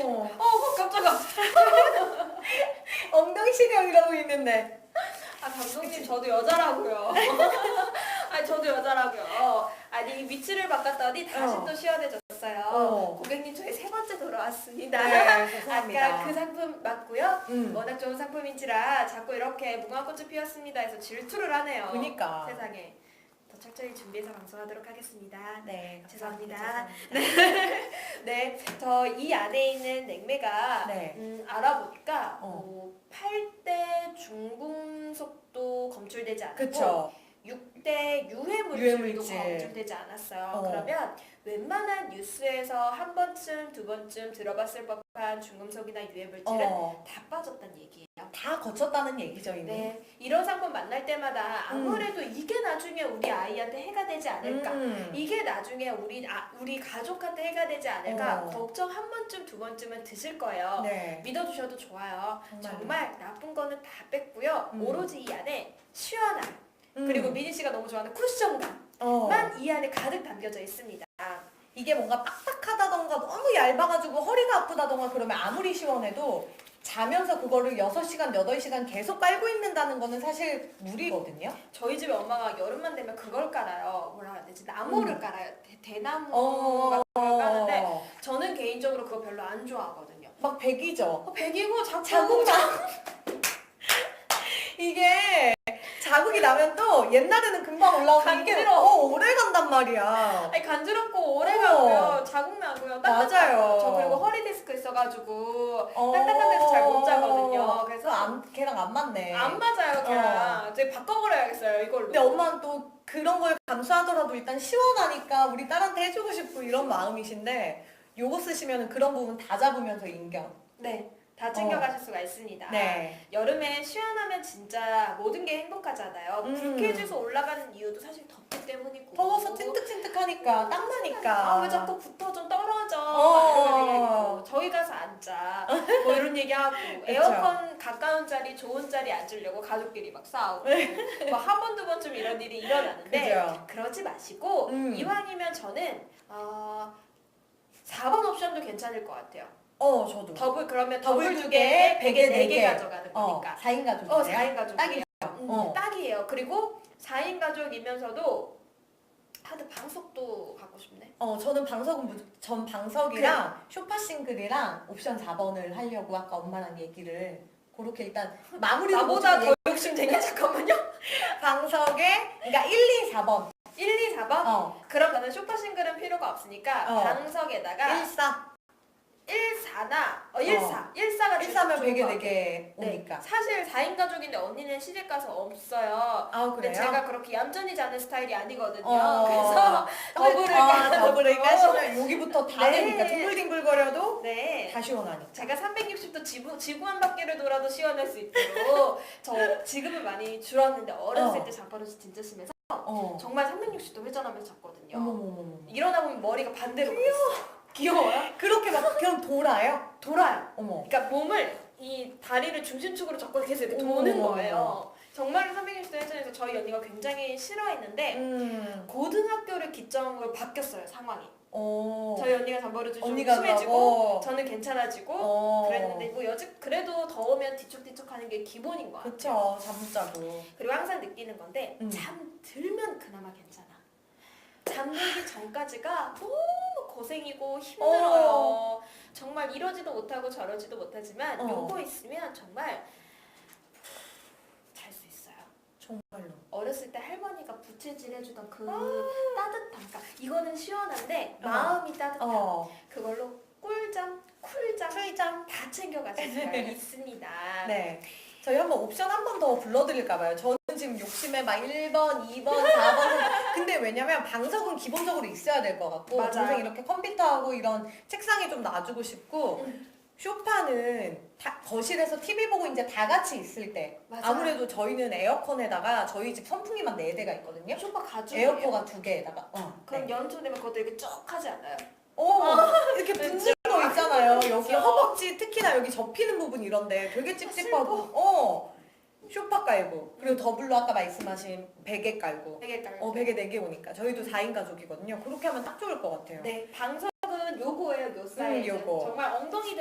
어. 어, 깜짝아. 엉덩이 시력이라고 있는데. 아, 감독님, 저도 여자라고요. 아니, 저도 여자라고요. 아니, 위치를 바꿨더니 다시 어. 또 시원해졌어요. 어. 고객님, 저희 세 번째 돌아왔습니다. 네, 죄송합니다. 아까 그 상품 맞고요. 음. 워낙 좋은 상품인지라 자꾸 이렇게 무궁화꽃이 피었습니다 해서 질투를 하네요. 그니까. 세상에. 더 철저히 준비해서 방송하도록 하겠습니다. 네, 죄송합니다. 죄송합니다. 네, 저 이 안에 있는 냉매가 네. 음, 알아보니까 어. 뭐 8대 중금속도 검출되지 않고 그쵸. 6대 유해물질도 유해물질. 검출되지 않았어요. 어. 그러면 웬만한 뉴스에서 한 번쯤 두 번쯤 들어봤을 법한 중금속이나 유해물질은 어. 다 빠졌다는 얘기예요. 다 거쳤다는 얘기죠, 이미. 네, 이런 상품 만날 때마다 아무래도 이게 나중에 우리 아이한테 해가 되지 않을까. 음. 이게 나중에 우리 아, 우리 가족한테 해가 되지 않을까 어. 걱정 한 번쯤 두 번쯤은 드실 거예요. 네. 믿어주셔도 좋아요. 정말. 정말 나쁜 거는 다 뺐고요. 음. 오로지 이 안에 시원함 음. 그리고 미니 씨가 너무 좋아하는 쿠션감만 어. 이 안에 가득 담겨져 있습니다. 이게 뭔가 빡빡하다던가 너무 얇아가지고 허리가 아프다던가 그러면 아무리 시원해도 자면서 그거를 6시간, 8시간 계속 깔고 있는다는 거는 사실 무리거든요. 저희 집에 엄마가 여름만 되면 그걸 깔아요. 뭐라 해야 되지? 나무를 음. 깔아요. 대, 대나무 어. 같은 걸 까는데 저는 개인적으로 그거 별로 안 좋아하거든요. 막 백이죠. 어, 백이고 자꾸 자국 나. 이게 자국이 나면 또 옛날에는 금방 올라오고 이게 간지러워. 어, 오래 간단 말이야. 아니 간지럽고 오래 어. 가고요. 자국 나고요. 맞아요. 저 그리고 허리 디스크 있어가지고 어. 딱딱한 데서 잘못 자거든요. 걔랑 안 맞네. 안 맞아요, 걔랑. 이제 바꿔버려야겠어요, 이걸로. 근데 엄마는 또 그런 걸 감수하더라도 일단 시원하니까 우리 딸한테 해주고 싶고 이런 마음이신데 요거 쓰시면 그런 부분 다 잡으면서 인견. 네, 다 챙겨가실 수가 있습니다. 네. 여름에 시원하면 진짜 모든 게 행복하잖아요. 음. 불쾌지수 올라가는 이유도 사실 덥기 때문이고. 더워서 찐득찐득하니까 땀 나니까. 아, 왜 자꾸 붙어 앉자. 뭐 이런 얘기하고 에어컨 가까운 자리, 좋은 자리 앉으려고 가족끼리 막 싸우고 뭐 한 번 두 번쯤 이런 일이 일어나는데 그죠. 그러지 마시고 음. 이왕이면 저는 어, 4번 옵션도 괜찮을 것 같아요. 어, 저도. 더블 그러면 더블 두두 개, 베개 100에 네 4개 개. 가져가는 어, 거니까. 4인 가족이에요. 어, 4인 가족이에요. 딱이죠. 음, 어. 딱이에요. 그리고 4인 가족이면서도 싶네. 어, 저는 방석은 무조- 전 방석이랑 쇼파 싱글이랑 옵션 4번을 하려고 아까 엄마랑 얘기를 그렇게 일단 마무리를 나보다 못더 욕심쟁이야 잠깐만요. 방석에 그러니까 1, 2, 4번. 1, 2, 4번? 어. 그럼 나는 쇼파 싱글은 필요가 없으니까 어. 방석에다가 1, 4. 1, 4나 어, 1, 4. 1, 4가 1, 4면 좋은 베개 것 같아요. 4개 네. 오니까. 사실 4인 가족인데 언니는 시집 가서 없어요. 아, 근데 그래요? 제가 그렇게 얌전히 자는 스타일이 아니거든요. 어. 그래서 더블을 아. 더블을 까시면 여기부터 다 네. 되니까 뒹굴뒹굴거려도 네. 다 시원하니까. 제가 360도 지구, 지구 한 바퀴를 돌아도 시원할 수 있도록 저 지금은 많이 줄었는데 어렸을 어. 때 장바로지 진짜 심해서 어. 정말 360도 회전하면서 잤거든요. 어머머머머. 일어나 보면 머리가 반대로 귀여워. 귀여워요? 그렇게 막 그럼 돌아요? 돌아요. 어머. 그러니까 몸을 이 다리를 중심축으로 잡고 계속 이렇게 도는 어머, 거예요. 정말로 360도 회전해서 저희 언니가 굉장히 싫어했는데 음. 고등학교를 기점으로 바뀌었어요 상황이. 어. 저희 언니가 잠버릇이 좀 언니가 심해지고 그러고. 저는 괜찮아지고 어. 그랬는데 뭐 여직 그래도 더우면 뒤척뒤척하는 게 기본인 것 같아요. 그쵸. 잠못 자고. 그리고 항상 느끼는 건데 음. 잠 들면 그나마 괜찮아. 잠들기 전까지가 너무 고생이고 힘들어요. 어. 정말 이러지도 못하고 저러지도 못하지만 어. 요거 있으면 정말 잘 수 있어요. 정말로. 어렸을 때 할머니가 부채질 해주던 그 따뜻함. 그러니까 이거는 시원한데 어. 마음이 따뜻함. 어. 그걸로 꿀잠, 쿨잠 풀장. 다 챙겨가실 수가 있습니다. 네. 저희 한번 옵션 한 번 더 불러드릴까 봐요. 저는 지금 욕심에 막 1번, 2번, 4번. 왜냐면 방석은 기본적으로 있어야 될 것 같고. 맞아요. 동생 이렇게 컴퓨터하고 이런 책상에 좀 놔주고 싶고. 음. 쇼파는 다 거실에서 TV 보고 이제 다 같이 있을 때. 맞아요. 아무래도 저희는 에어컨에다가 저희 집 선풍기만 4대가 있거든요. 쇼파 가죽 에어컨가 두 개에다가. 어. 그럼 네. 연초 되면 그것도 이렇게 쭉 하지 않아요? 오, 이렇게 붙는 거 있잖아요. 여기. 허벅지 특히나 여기 접히는 부분 이런데 되게 찝찝하고. 어. 쇼파 깔고 그리고 더블로 아까 말씀하신 베개 깔고 되게 깔. 어 베개 4개 오니까 저희도 4인 가족이거든요 그렇게 하면 딱 좋을 것 같아요 네, 방석은 요거예요, 요 사이즈. 요거. 정말 엉덩이